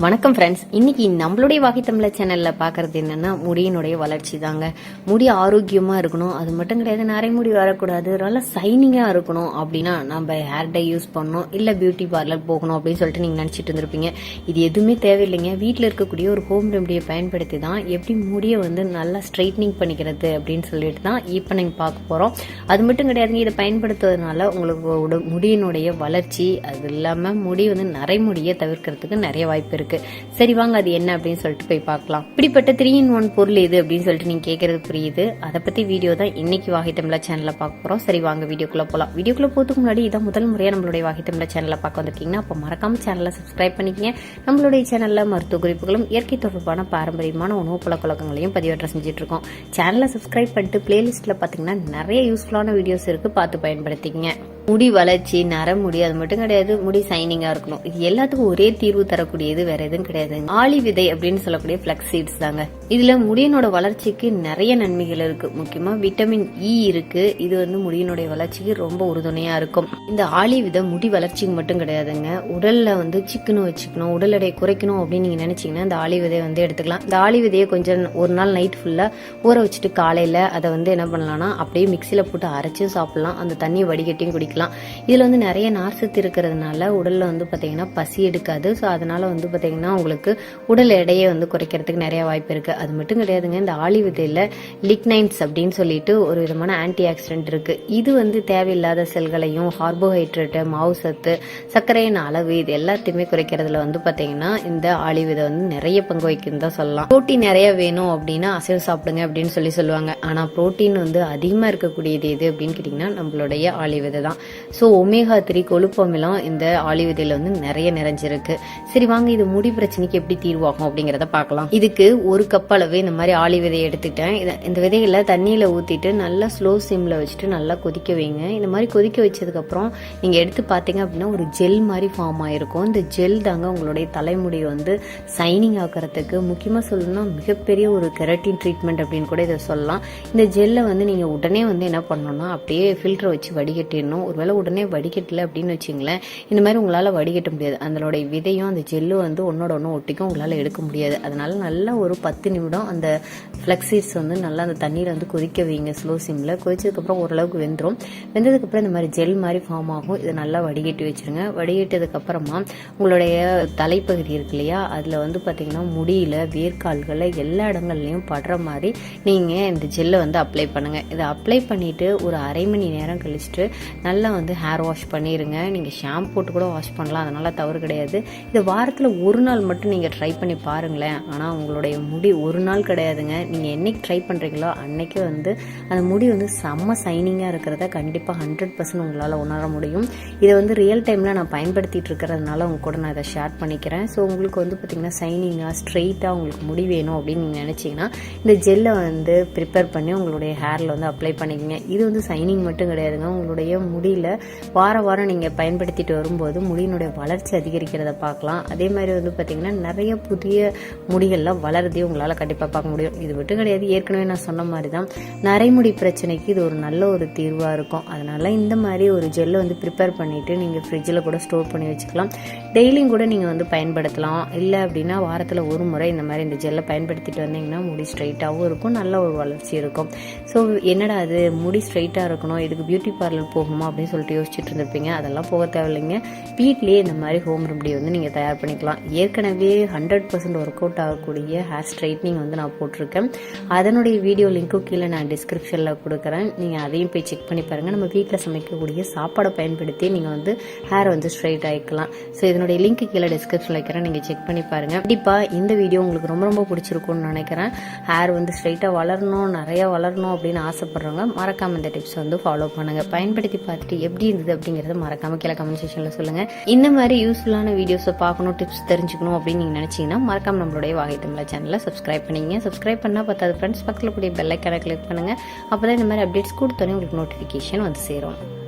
வணக்கம் ஃப்ரெண்ட்ஸ் இன்னைக்கு நம்மளுடைய வாகை தமிழர் சேனல்ல பாக்குறது என்னன்னா முடியினுடைய வளர்ச்சி தாங்க. முடி ஆரோக்கியமா இருக்கணும். அது மட்டும் கிடையாது நிறைய முடி வரக்கூடாது. நல்லா சைனிங்கா இருக்கணும் அப்படின்னா நம்ம ஹேர் டை யூஸ் பண்ணணும். இல்ல பியூட்டி பார்லர் போகணும் அப்படின்னு சொல்லிட்டு நீங்க நினைச்சிட்டு இருந்திருப்பீங்க. இது எதுவுமே தேவையில்லைங்க. வீட்டில் இருக்கக்கூடிய ஒரு ஹோம் ரெமடியை பயன்படுத்தி தான் எப்படி முடியை வந்து நல்லா ஸ்ட்ரைட்னிங் பண்ணிக்கிறது அப்படின்னு சொல்லிட்டு தான் இப்போ நீங்கள் பார்க்க போறோம். அது மட்டும் கிடையாதுங்க. இதை பயன்படுத்துவதனால உங்களுக்கு உட- முடியினுடைய வளர்ச்சி அது இல்லாம முடி வந்து நரைமுடியை தவிர்க்கிறதுக்கு நிறைய வாய்ப்பு இருக்கு. சரி வாங்க அது என்ன அப்படின்னு சொல்லிட்டு போய் பார்க்கலாம். இப்படிப்பட்ட த்ரீ இன் ஒன் பொருள் எது அப்படின்னு சொல்லிட்டு நீங்க கேட்கறது புரியுது. அதை பத்தி வீடியோ தான் இன்னைக்கு வாகை தமிழா சேனல்ல பார்க்க போறோம். சரி வாங்க வீடியோக்குள்ள போலாம். வீடியோக்குள்ள போறதுக்கு முன்னாடி இதான் முதல் முறையா நம்மளுடைய வாகை தமிழா சேனல்ல பார்க்க வந்திருக்கீங்கன்னா அப்ப மறக்காம சேனலை சப்ஸ்கிரைப் பண்ணிக்கங்க. நம்மளுடைய சேனல்ல மருத்துவ குறிப்புகளும் இயற்கை தொடர்பான பாரம்பரியமான உணவு பழக்கங்களையும் பதிவேற்ற பதிவேற்றம் செஞ்சுட்டு இருக்கோம் சேனலை சப்ஸ்கிரைப் பண்ணிட்டு பிளேலிஸ்ட்ல பாத்தீங்கன்னா நிறைய யூஸ்ஃபுல்லான வீடியோஸ் இருக்கு. பார்த்து பயன்படுத்திக்கங்க. முடி வளர்ச்சி நரமுடி அது மட்டும் கிடையாது முடி சைனிங்கா இருக்கணும். இது எல்லாத்துக்கும் ஒரே தீர்வு தரக்கூடியது வேற எதுவும் கிடையாது. ஆளி விதை அப்படின்னு சொல்லக்கூடிய பிளக்ஸ் சீட்ஸ் தாங்க. இதுல முடியினோட வளர்ச்சிக்கு நிறைய நன்மைகள் இருக்கு. முக்கியமா விட்டமின் இ e இருக்கு. இது வந்து முடியினுடைய வளர்ச்சிக்கு ரொம்ப உறுதுணையா இருக்கும். இந்த ஆளி விதை முடி வளர்ச்சிக்கு மட்டும் கிடையாதுங்க. உடல்ல வந்து சிக்கனும் வச்சுக்கணும் உடல் எடையை குறைக்கணும் அப்படின்னு நீங்க நினைச்சீங்கன்னா இந்த ஆளி விதையை வந்து எடுத்துக்கலாம். இந்த ஆளி விதையை கொஞ்சம் ஒரு நாள் நைட் ஃபுல்லா ஊற வச்சுட்டு காலையில அதை வந்து என்ன பண்ணலாம்னா அப்படியே மிக்சியில போட்டு அரைச்சும் சாப்பிடலாம். அந்த தண்ணியை வடிகட்டியும் குடிக்கலாம். இதில் வந்து நிறைய நார்சத்து இருக்கிறதுனால உடலில் வந்து பார்த்தீங்கன்னா பசி எடுக்காது. ஸோ அதனால் வந்து பார்த்தீங்கன்னா உங்களுக்கு உடல் எடையை வந்து குறைக்கிறதுக்கு நிறைய வாய்ப்பு இருக்குது அது மட்டும் கிடையாதுங்க இந்த ஆளி விதையில் லிக்னைன்ஸ் அப்படின்னு சொல்லிட்டு ஒரு விதமான ஆன்டி ஆக்சிடென்ட் இருக்குது இது வந்து தேவையில்லாத செல்களையும் கார்போஹைட்ரேட்டு மாவு சத்து சர்க்கரையின் அளவு இது எல்லாத்தையுமே குறைக்கிறதுல வந்து பார்த்தீங்கன்னா இந்த ஆளி விதை வந்து நிறைய பங்கு வகிக்குன்னு தான் சொல்லலாம். புரோட்டீன் நிறைய வேணும் அப்படின்னா அசைவம் சாப்பிடுங்க அப்படின்னு சொல்லி சொல்லுவாங்க. ஆனால் புரோட்டீன் வந்து அதிகமாக இருக்கக்கூடியது எது அப்படின்னு கேட்டிங்கன்னா நம்மளுடைய ஆளி விதை தான். ஸோ ஒமேகா த்ரீ கொழுப்பமிலம் இந்த ஆளி வந்து நிறைய நிறைஞ்சிருக்கு. சரி வாங்க இது முடி பிரச்சனைக்கு எப்படி தீர்வாகும் அப்படிங்கிறத பார்க்கலாம். இதுக்கு ஒரு கப் அளவு இந்த மாதிரி ஆளி விதையை எடுத்துட்டேன் இந்த விதைகளை தண்ணியில் ஊற்றிட்டு நல்லா ஸ்லோ சிம்மில் வச்சுட்டு நல்லா கொதிக்க வைங்க. இந்த மாதிரி கொதிக்க வச்சதுக்கப்புறம் நீங்கள் எடுத்து பார்த்தீங்க அப்படின்னா ஒரு ஜெல் மாதிரி ஃபார்ம் ஆகிருக்கும் இந்த ஜெல் தாங்க உங்களுடைய தலைமுடியை வந்து சைனிங் ஆக்கிறதுக்கு முக்கியமாக சொல்லணும்னா மிகப்பெரிய ஒரு கெரட்டின் ட்ரீட்மெண்ட் அப்படின்னு கூட இதை சொல்லலாம். இந்த ஜெல்லை வந்து நீங்கள் உடனே வந்து என்ன பண்ணணும்னா அப்படியே ஃபில்டர் வச்சு வடிகட்டிடணும். ஒருவேளை உடனே வடிகட்டல அப்படின்னு வச்சுங்களேன் இந்த மாதிரி உங்களால் வடிகட்ட முடியாது. அதனுடைய விதையும் அந்த ஜெல்லும் வந்து ஒன்னோட ஒன்று ஒட்டிக்கும் உங்களால் எடுக்க முடியாது. அதனால நல்லா ஒரு பத்து நிமிடம் அந்த ஃப்ளக்ஸீட்ஸ் வந்து நல்லா அந்த தண்ணியில் வந்து கொதிக்க வைங்க ஸ்லோ சிம்மில் கொதிச்சதுக்கப்புறம் ஓரளவுக்கு வெந்துடும் வெந்ததுக்கப்புறம் இந்த மாதிரி ஜெல் மாதிரி ஃபார்ம் ஆகும். இதை நல்லா வடிகட்டி வச்சிருங்க. வடிகட்டதுக்கப்புறமா உங்களுடைய தலைப்பகுதி இருக்கு இல்லையா? அதில் வந்து பார்த்தீங்கன்னா முடியில் வேர்க்கால்களில் எல்லா இடங்கள்லையும் படுற மாதிரி நீங்கள் இந்த ஜெல்லை வந்து அப்ளை பண்ணுங்கள் இதை அப்ளை பண்ணிவிட்டு ஒரு அரை மணி நேரம் கழிச்சுட்டு நல்லா வந்து ஹேர் வாஷ் பண்ணிடுங்க நீங்கள் ஷாம்பு போட்டு கூட வாஷ் பண்ணலாம். அதனால் தவறு கிடையாது. இது வாரத்தில் ஒரு நாள் மட்டும் நீங்கள் ட்ரை பண்ணி பாருங்களேன். ஆனால் உங்களுடைய முடி ஒரு நாள் கிடையாதுங்க. நீங்கள் என்னைக்கு ட்ரை பண்ணுறீங்களோ அன்னைக்கு வந்து அந்த முடி வந்து செம்ம சைனிங்காக இருக்கிறத கண்டிப்பாக ஹண்ட்ரட் பர்சன்ட் உங்களால் உணர முடியும். இதை வந்து ரியல் டைமில் நான் பயன்படுத்திட்டு இருக்கிறதுனால உங்க கூட நான் இதை ஷேர் பண்ணிக்கிறேன். ஸோ உங்களுக்கு வந்து பார்த்தீங்கன்னா சைனிங்காக ஸ்ட்ரெயிட்டாக உங்களுக்கு முடி வேணும் அப்படின்னு நீங்கள் நினச்சிங்கன்னா இந்த ஜெல்லை வந்து ப்ரிப்பேர் பண்ணி உங்களுடைய ஹேரில் வந்து அப்ளை பண்ணிக்கங்க. இது வந்து சைனிங் மட்டும் கிடையாதுங்க. உங்களுடைய முடி முடியல வார வாரம் நீங்கள் பயன்படுத்திட்டு வரும்போது முடியினுடைய வளர்ச்சி அதிகரிக்கிறத பார்க்கலாம். அதே மாதிரி வந்து பார்த்திங்கன்னா நிறைய புதிய முடிகள்லாம் வளருதையும் உங்களால் கண்டிப்பாக பார்க்க முடியும். இது மட்டும் கிடையாது ஏற்கனவே நான் சொன்ன மாதிரி தான் நரைமுடி பிரச்சனைக்கு இது ஒரு நல்ல ஒரு தீர்வாக இருக்கும். அதனால இந்த மாதிரி ஒரு ஜெல்லை வந்து ப்ரிப்பேர் பண்ணிட்டு நீங்கள் ஃப்ரிட்ஜில் கூட ஸ்டோர் பண்ணி வச்சுக்கலாம். டெய்லியும் கூட நீங்கள் வந்து பயன்படுத்தலாம். இல்லை அப்படின்னா வாரத்தில் ஒரு முறை இந்த மாதிரி இந்த ஜெல்லை பயன்படுத்திட்டு வந்தீங்கன்னா முடி ஸ்ட்ரைட்டாகவும் இருக்கும் நல்ல ஒரு வளர்ச்சி இருக்கும். ஸோ என்னடா அது முடி ஸ்ட்ரைட்டாக இருக்கணும் இதுக்கு பியூட்டி பார்லர் போகணுமா அப்படின்னு சொல்லிட்டு யோசிச்சுட்டு இருந்திருப்பீங்க. அதெல்லாம் போக தேவையில்லைங்க. வீட்லேயே இந்த மாதிரி ஹோம் ரெமடி வந்து நீங்கள் தயார் பண்ணிக்கலாம். ஏற்கனவே ஹண்ட்ரட் பர்சன்ட் ஒர்க் அவுட் ஆகக்கூடிய ஹேர் ஸ்ட்ரைட்னிங் வந்து நான் போட்டிருக்கேன். அதனுடைய வீடியோ லிங்க்கும் கீழே நான் டிஸ்கிரிப்ஷனில் கொடுக்குறேன். நீங்கள் அதையும் போய் செக் பண்ணி பாருங்கள் நம்ம வீட்டில் சமைக்கக்கூடிய சாப்பாடை பயன்படுத்தி நீங்கள் வந்து ஹேர் வந்து ஸ்ட்ரைட் ஆகிக்கலாம் ஸோ இதனுடைய லிங்க் கீழே டிஸ்கிரிப்ஷனில் வைக்கிறேன். நீங்கள் செக் பண்ணி பாருங்கள் கண்டிப்பாக இந்த வீடியோ உங்களுக்கு ரொம்ப ரொம்ப பிடிச்சிருக்கும்னு நினைக்கிறேன். ஹேர் வந்து ஸ்ட்ரைட்டாக வளரணும் நிறைய வளரணும் அப்படின்னு ஆசைப்படுறவங்க மறக்காம இந்த டிப்ஸ் வந்து ஃபாலோ பண்ணுங்க. பயன்படுத்தி பார்த்துட்டு எப்படி இருந்தது அப்படிங்கறத மறக்காம கீழே கமெண்ட் செக்ஷன்ல சொல்லுங்க. இந்த மாதிரி யூஸ்ஃபுல்லான வீடியோஸை பார்க்கணும் டிப்ஸ் தெரிஞ்சுக்கணும் அப்படின்னு நீங்க நினைச்சீங்கன்னா மறக்காம நம்மளுடைய வாகை தமிழா சேனலை சப்ஸ்கிரைப் பண்ணிங்க. சப்ஸ்கிரைப் பண்ணா பத்தாது ஃப்ரெண்ட்ஸ் பக்கத்தில் கூடிய பெல்லைக்கான ஐக்கானை கிளிக் பண்ணுங்க. அப்பதான் இந்த மாதிரி அப்டேட்ஸ் கொடுத்தோன்னே உங்களுக்கு நோட்டிஃபிகேஷன் வந்து சேரும்.